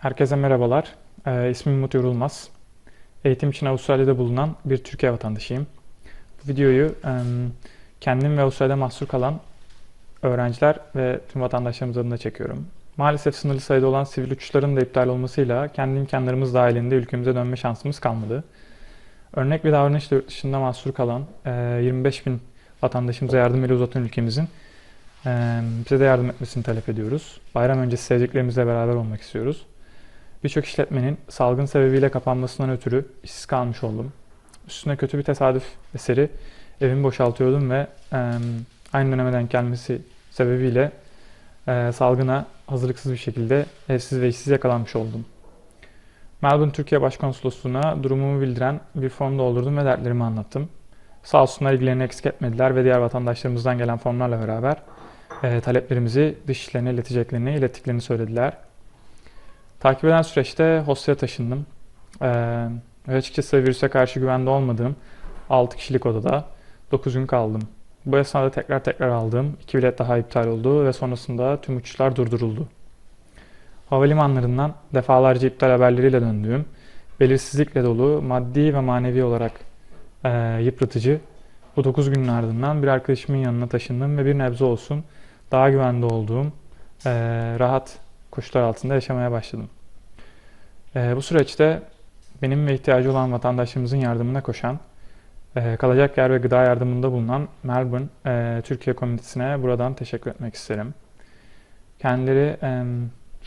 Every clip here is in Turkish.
Herkese merhabalar. Ee, ismim Umut Yorulmaz. Eğitim için Avustralya'da bulunan bir Türkiye vatandaşıyım. Bu videoyu em, kendim ve Avustralya'da mahsur kalan öğrenciler ve tüm vatandaşlarımız adına çekiyorum. Maalesef sınırlı sayıda olan sivil uçuşların da iptal olmasıyla kendi imkanlarımız dahilinde ülkemize dönme şansımız kalmadı. Örnek bir davranışla yurt dışında mahsur kalan e, 25 bin vatandaşımıza yardım eli uzatan ülkemizin e, bize de yardım etmesini talep ediyoruz. Bayram öncesi sevdiklerimizle beraber olmak istiyoruz. Birçok işletmenin salgın sebebiyle kapanmasından ötürü işsiz kalmış oldum. Üstüne kötü bir tesadüf eseri evimi boşaltıyordum ve e, aynı döneme denk gelmesi sebebiyle e, salgına hazırlıksız bir şekilde evsiz ve işsiz yakalanmış oldum. Melbourne Türkiye Başkonsolosluğu'na durumumu bildiren bir form doldurdum ve dertlerimi anlattım. Sağ olsunlar ilgilerini eksik etmediler ve diğer vatandaşlarımızdan gelen formlarla beraber e, taleplerimizi dışişlerine ileteceklerini, ilettiklerini söylediler. Takip eden süreçte hostaya taşındım. Ee, açıkçası virüse karşı güvende olmadığım 6 kişilik odada 9 gün kaldım. Bu esnada tekrar tekrar aldığım 2 bilet daha iptal oldu ve sonrasında tüm uçuşlar durduruldu. Havalimanlarından defalarca iptal haberleriyle döndüğüm, belirsizlikle dolu, maddi ve manevi olarak e, yıpratıcı bu 9 günün ardından bir arkadaşımın yanına taşındım ve bir nebze olsun daha güvende olduğum, e, rahat koşullar altında yaşamaya başladım. E, bu süreçte benim ve ihtiyacı olan vatandaşlarımızın yardımına koşan, e, kalacak yer ve gıda yardımında bulunan Melbourne e, Türkiye Komitesi'ne buradan teşekkür etmek isterim. Kendileri e,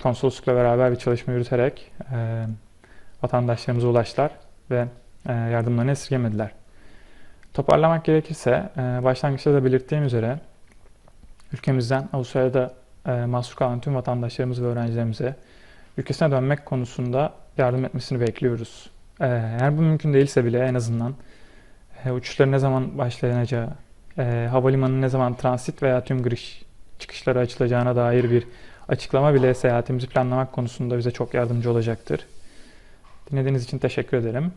konsoloslukla beraber bir çalışma yürüterek e, vatandaşlarımıza ulaştılar ve e, yardımlarını esirgemediler. Toparlamak gerekirse, e, başlangıçta da belirttiğim üzere ülkemizden Avustralya'da e, mahsur kalan tüm vatandaşlarımız ve öğrencilerimize ülkesine dönmek konusunda yardım etmesini bekliyoruz. E, eğer bu mümkün değilse bile en azından e, uçuşların ne zaman başlayacağı, e, havalimanının ne zaman transit veya tüm giriş çıkışları açılacağına dair bir açıklama bile seyahatimizi planlamak konusunda bize çok yardımcı olacaktır. Dinlediğiniz için teşekkür ederim.